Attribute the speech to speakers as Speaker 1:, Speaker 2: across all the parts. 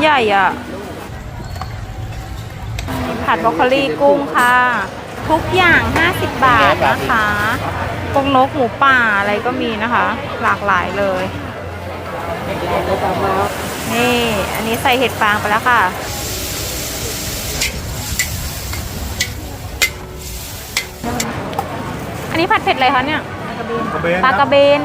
Speaker 1: ใหญ่อะมีผัดบรอกโคลีกุ้งค่ะ ทุกอย่าง 50 บาทนะคะพวกนกหมูป่าอะไรก็มีนะคะ หลากหลายเลย นี่ อันนี้ใส่เห็ดฟางไปแล้วค่ะอันนี้ผัดเผ็ดอะไรคะเนี่ยปลากระเบน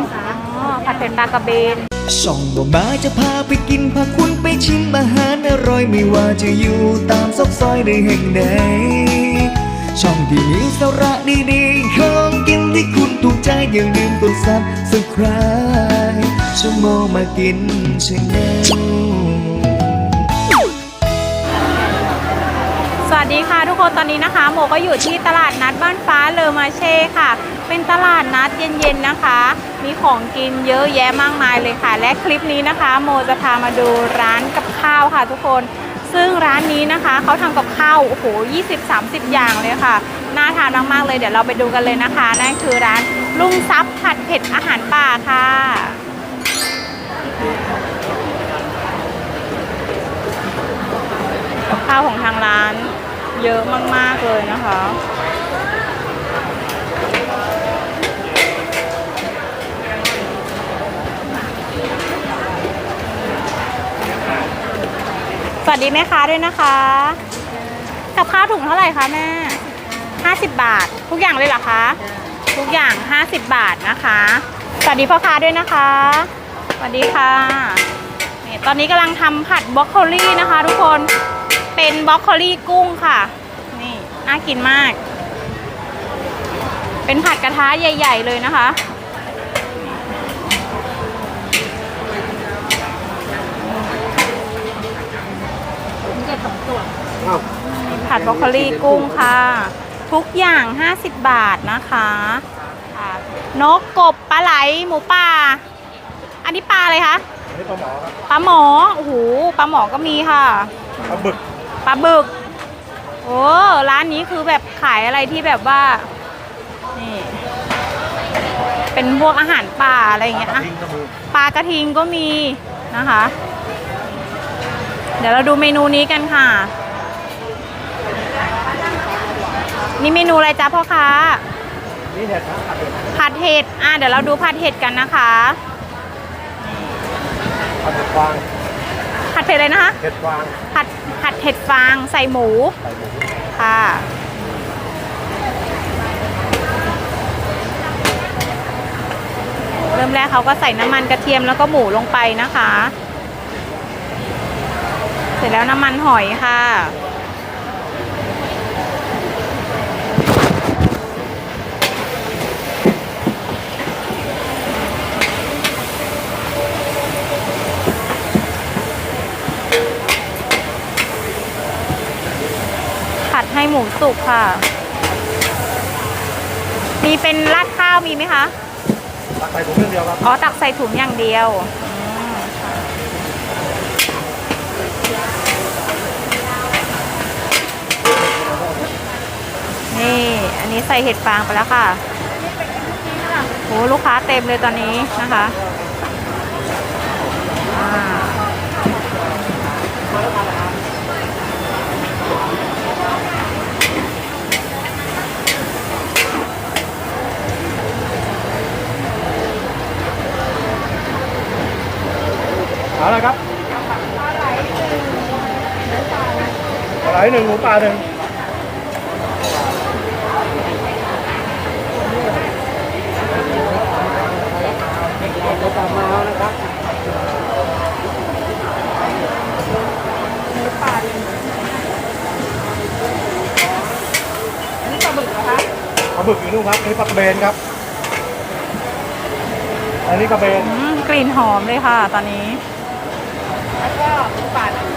Speaker 1: อ๋อผัดเผ็ดปลากระเบน
Speaker 2: ช่องบ่มาจะพาไปกิน พาคุณไปชิมอาหารอร่อยไม่ว่าจะอยู่ตามซอกซอยใดแห่งใด ช่องที่มีสาระดีๆของกินที่คุณถูกใจอย่าลืมกดซับสไคร b e ชั่วโมงมากินชาแนล
Speaker 1: สวัสดีค่ะทุกคนตอนนี้นะคะ โมก็อยู่ที่ตลาดนัดบ้านฟ้าเลอมาเช่ค่ะ เป็นตลาดนัดเย็นๆนะคะ มีของกินเยอะแยะมากมายเลยค่ะ และคลิปนี้นะคะ โมจะพามาดูร้านกับข้าวค่ะ ทุกคน ซึ่งร้านนี้นะคะเขาทำกับข้าวโอ้โห20-30 อย่างเลยค่ะ น่าทานมากๆเลยเดี๋ยวเราไปดูกันเลยนะคะ นั่นคือร้านลุงซับผัดเผ็ดอาหารป่าค่ะกับข้าวของทางร้านเยอะมากๆเลยนะคะ สวัสดีแม่ค้าด้วยนะคะ กับข้าวถุงเท่าไหร่คะแม่50บบาท ทุกอย่างเลยเหรอคะ ทุกอย่าง50บบาทนะคะ สวัสดีพ่อค้าด้วยนะคะ สวัสดีค่ะนี่ตอนนี้กำลังทำผัดบรอกโคลี่นะคะ ทุกคน เป็นบรอกโคลี่กุ้งค่ะ นี่น่ากินมาก เป็นผัดกระทะใหญ่ ๆ เลยนะคะ ผัดบรอกโคลีกุ้งค่ะ ทุกอย่าง 50 บาทนะคะค่ะนกกบปลาไหลหมูป่า อันนี้ปลาอะไรคะ
Speaker 3: อันนี้ปลาหมอครับ
Speaker 1: ปลาหมอโอ้โหปลาหมอก็มีค่ะ
Speaker 3: ปลาบึก
Speaker 1: ปลาบึกโอ้ร้านนี้คือแบบขายอะไรที่แบบว่านี่เป็นพวกอาหารป่าอะไรอย่างเงี้ย
Speaker 3: ปลา
Speaker 1: อะ
Speaker 3: ทิ้งกระมือ
Speaker 1: ปลากระทิงก็มีนะคะ เดี๋ยวเราดูเมนูนี้กันค่ะ นี่เมนูอะไรจ๊ะพ่อค้า
Speaker 3: นี่เห็ดนะผัดเห็ด
Speaker 1: ผัดเห็ดอะเดี๋ยวเราดูผัดเห็ดกันนะคะ
Speaker 3: ผัดเห็ดฟาง
Speaker 1: ผัดเผ็ดเลยนะคะ
Speaker 3: เห็ดฟาง
Speaker 1: ผัดผัดเห็ดฟางใส่หมู
Speaker 3: ใส่หมู
Speaker 1: ค่ะ เริ่มแรกเขาก็ใส่น้ำมันกระเทียมแล้วก็หมูลงไปนะคะ เสร็จแล้วน้ำมันหอยค่ะ ให้หมูสุกค่ะ มีเป็นราดข้าวมีไหมคะ
Speaker 3: ตักใส่ถุงเรื่องเดียวครับ
Speaker 1: อ๋อ ตักใส่ถุงอย่างเดียวอืมนี่ อันนี้ใส่เห็ดฟางไปแล้วค่ะโหลูกค้าเต็มเลยตอนนี้นะคะอ่า
Speaker 3: เอาละครับ ปลาไหลหนึ่งหมูป่าหนึ่ง
Speaker 1: นี่ปลาบึกเหรอคะ
Speaker 3: ปลาบึกอยู่นู่นครับอันนี้ปลากระเบนครับ อันนี้กระเบน
Speaker 1: อืมกลิ่นหอมเลยค่ะ ตอนนี้
Speaker 4: แล้วก็ปาดค่ะ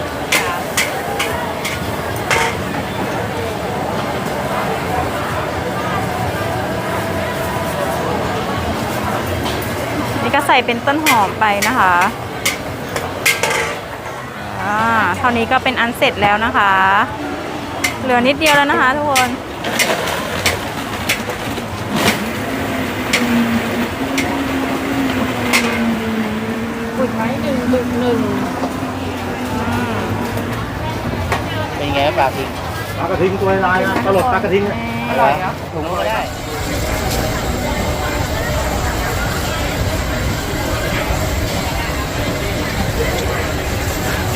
Speaker 1: นี่ก็ใส่เป็นต้นหอมไปนะคะอ่าเท่านี้ก็เป็นอันเสร็จแล้วนะคะ เหลือนิดเดียวแล้วนะคะทุกคน
Speaker 4: บุกไม้หนึ่งบึกหนึ่ง
Speaker 1: อืม
Speaker 5: ไงปลาพิง
Speaker 3: ปลากระทิงตัวลายนะตลดปลากระทิงเนี่ย
Speaker 5: อร่อยครับถุงก็ได้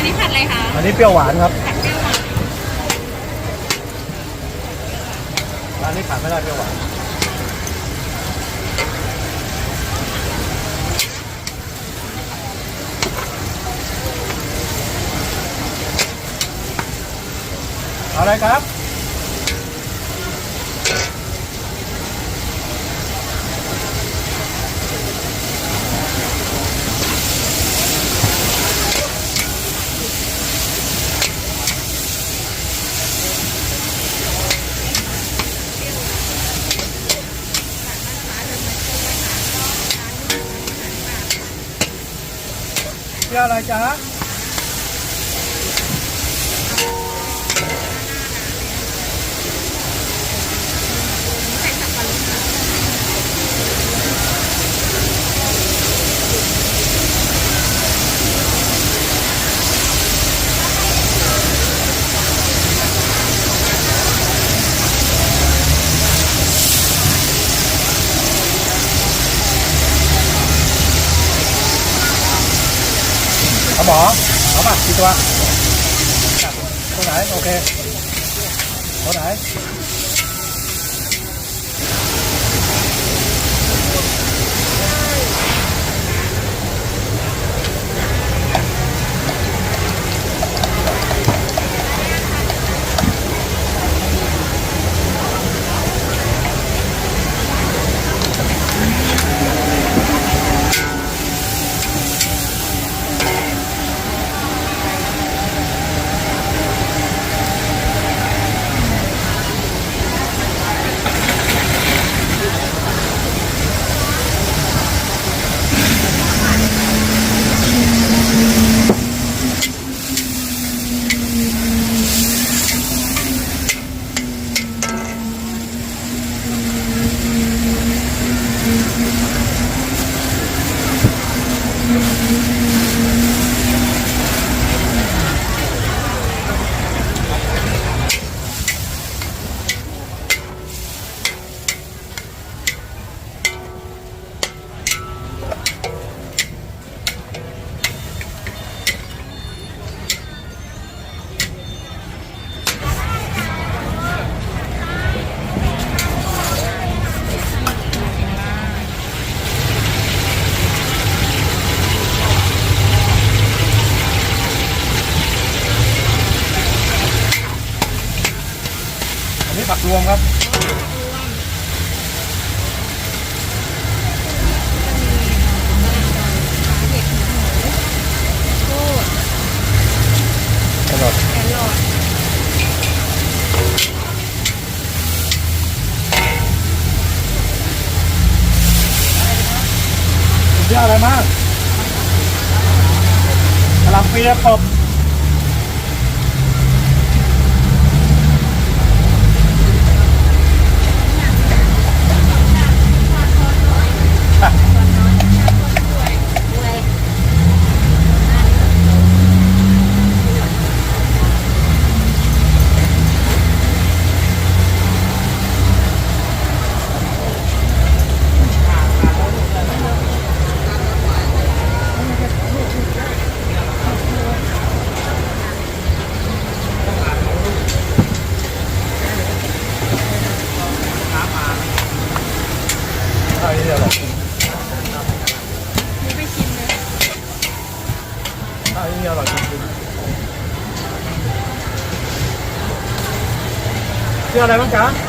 Speaker 1: อันนี้ผัดอะไรคะ
Speaker 3: อันนี้เปรี้ยวหวานครับ
Speaker 1: ผัดเปรี้ยวหวาน
Speaker 3: ร้านนี้ขาดไม่ได้เปรี้ยวหวานเอาอะไรครับ เปรี้ยวอะไรจ๊ะ เอา หมอเอาป่ะกี่ตัวตัวไหนโอเค เยอะอ
Speaker 1: อะ
Speaker 3: ไรมากกะหล่ำปีและกบข้าวนี่อร่อย
Speaker 1: นี่ไปชิมเลย
Speaker 3: ข้าวนี่อร่อยจริงๆ เชื่ออ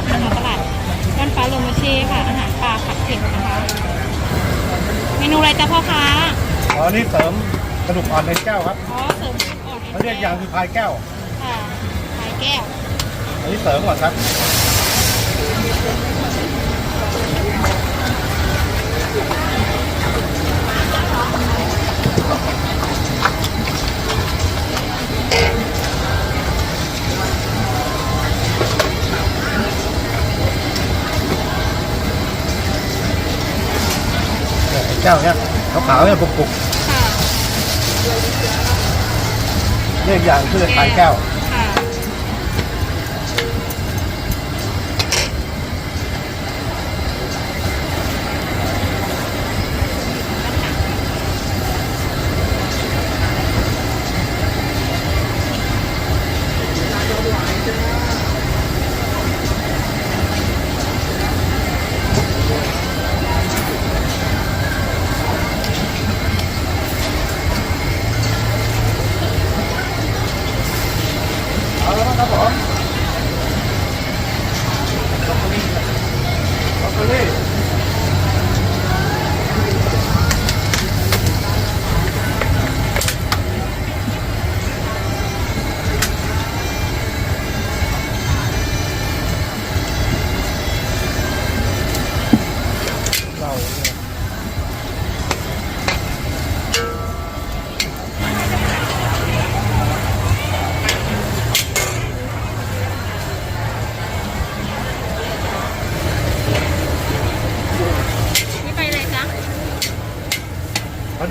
Speaker 3: รับนะคะตลาดบ้านฟ้าโลมเช่ค่ะ อาหารปลาผักเผ็
Speaker 1: ดนะคะ เมนูอะไรจ๊ะพ่อค้า
Speaker 3: อ๋อนี่เสริมกระดูกอ่อนในแก้วครับ
Speaker 1: อ๋อเสริมอ่อน
Speaker 3: เขาเรียกอย่างคือพายแก้ว
Speaker 1: ค่ะพายแก้ว
Speaker 3: อันนี้เสริมก่อนครับ เนี่ยไอ้แก้วเนี่ยขาวๆเนี่ยปุก
Speaker 1: ค่ะ
Speaker 3: ๆเรียกอย่างคือพายแก้ว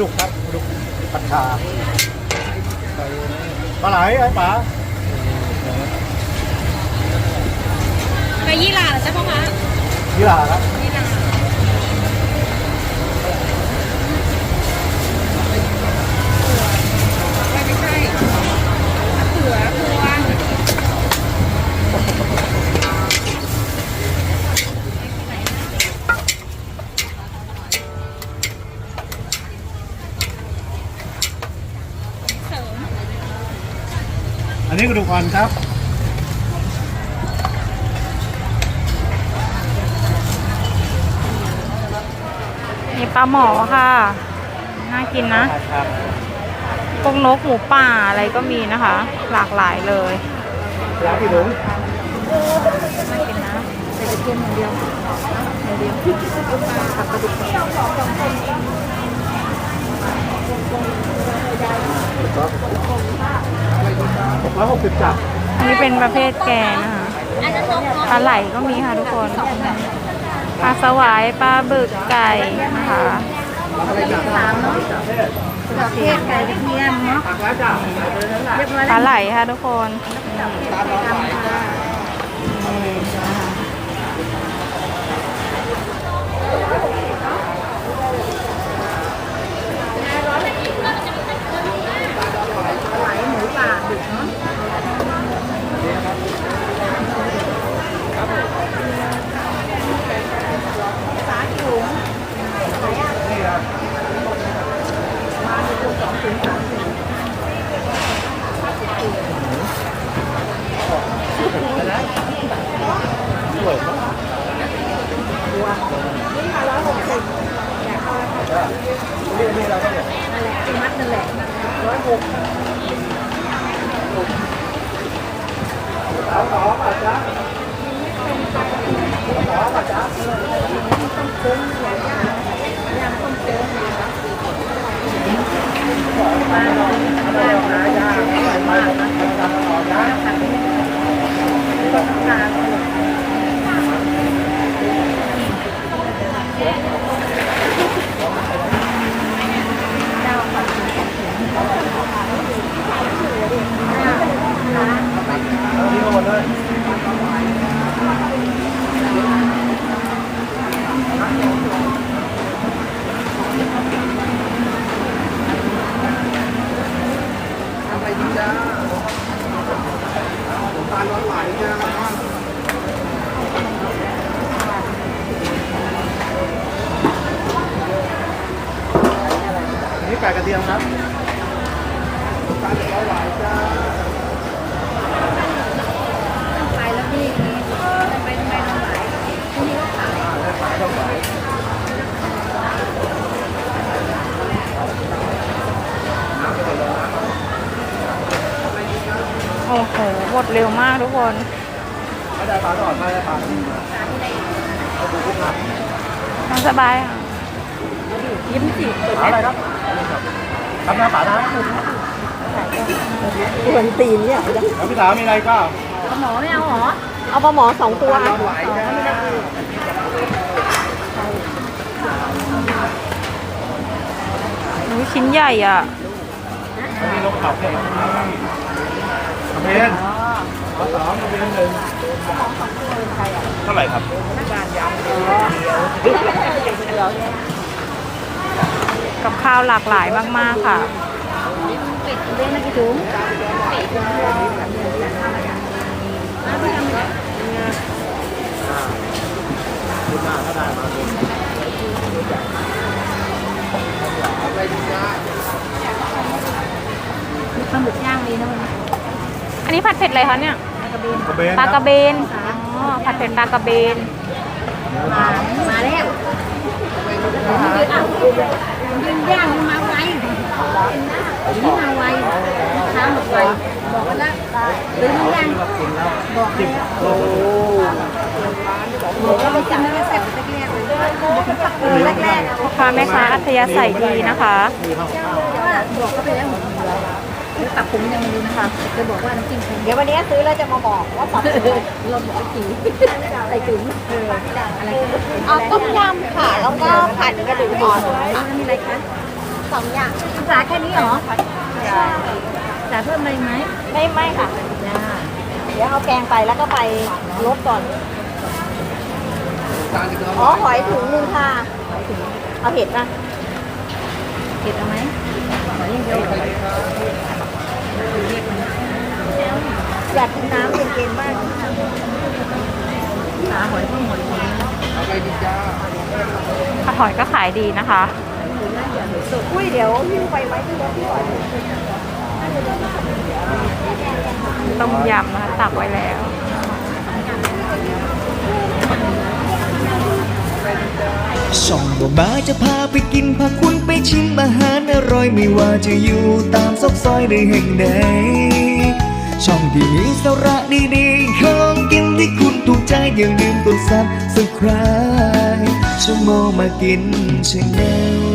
Speaker 3: ดุกครับปลาดุกผัดชาปลาไหลไอ้ป๋า
Speaker 1: ไปยี่หร่าเหรอจ๊ะพ่อค้า
Speaker 3: ยี่หร่าครับ กระดูกอ่อนครับ
Speaker 1: มีปลาหมอค่ะ น่ากินนะ
Speaker 3: ครับ
Speaker 1: พวกนกหมูป่าอะไรก็มีนะคะ หลากหลายเลย
Speaker 3: ยากี่ถุง
Speaker 1: น่ากินนะใส่กระเทียมอย่างเดียวอย่างเดียวผักกระดูก
Speaker 3: หก ร้อยหกสิบจับ
Speaker 1: อันนี้เป็นประเภทแกงนะคะปลาไหลก็มีค่ะทุกคนปลาสวายปลาบึกไก่นะคะ
Speaker 4: ประเภทไก่กระเทียมเนาะเรียบร้อย
Speaker 1: ป
Speaker 4: แล้
Speaker 1: ลาวไหลค่ะทุกคน
Speaker 4: ไหล ดเร็
Speaker 3: ว
Speaker 4: มากทุ
Speaker 3: กคน
Speaker 4: ไม่ได้
Speaker 3: ปลาตลอดไม่ได้ปลา
Speaker 1: นั่งสบายค่ะยิ้มสิ
Speaker 3: ปลาอะไรครับทำหน้าปลานะ
Speaker 4: ส่วนตีนเนี่ย
Speaker 3: แล้วพี่สาวมีอะไรก็
Speaker 4: หมอไม่เอาหรอ เอาปลาหมอสองตัวอะ
Speaker 1: อุ๊ยชิ้นใหญ่อะ
Speaker 3: มีลงขับเนี่ยกระเบนขอ สองกระเบนหนึ่งเท่าไหร่ครับ
Speaker 1: กับข้าวหลากหลายมาก ๆ ค่ะ
Speaker 4: เล่นมากี่ถุงปลาหมึกย่างดีนะมัน
Speaker 1: อันนี้ผัดเผ็ดอะไรคะเนี่ย
Speaker 3: กระเบน
Speaker 1: ปลากระเบน อ๋อ ผัดเผ็ดปลากระเบน
Speaker 4: มามาแล้วยืนอะยืนย่างมันมาไวนี่มาไวช้าหมดไวบอกแล้วหรือมันย่างบอกแล้วบอกแล้วมันจำได้แซ่บแรกๆเลยแรกๆ
Speaker 1: พ่อค้าแม่ค้าอัธยาศัยดีนะคะ
Speaker 4: บอกก็ไปแล้วหม ดเดี๋ยวปรับปรุงยังไม่รู้นะคะจะบอกว่าน้ำจิ้มเดี๋ยววันนี้ซื้อแล้วจะมาบอกว่าปรับปรุงเราบอกไอ้จีไอ้จุ๋มอะไรเอาต้มยำค่ะ แล้วก็ผัดกระดูกอ่อนแล้วมีอะไรคะสองอย่างสาแค่นี้เหรอสาเพิ่มอะไรไหมไม่ไม่ค่ะเดี๋ยวเอาแกงไปแล้วก็ไปลดก่อนอ๋อหอยถุงนึงค่ะเอาเห็ดป่ะเห็ดเอาไหมหอยอย่างเดียว อยากกินน้ำเย็นๆบ้างหาหอยเพิ่หอยนี้
Speaker 1: ผัดหอยก็ขายดีนะคะ
Speaker 4: อุ้ยเดี๋ยวหิ้วไปไว้ที่รถก่หอน
Speaker 1: ต้มยำนะคะตักไว้แล้ว
Speaker 2: ช่องบ่บาจะพาไปกินพาคุณไปชิมอาหารอร่อยไม่ว่าจะอยู่ตามซอกซอยหรือแห่งใด ช่องที่มีสาระดีๆของกินที่คุณถูกใจอย่าลืมกดซับสไคร b e ชั่วโมงมากินชาแนล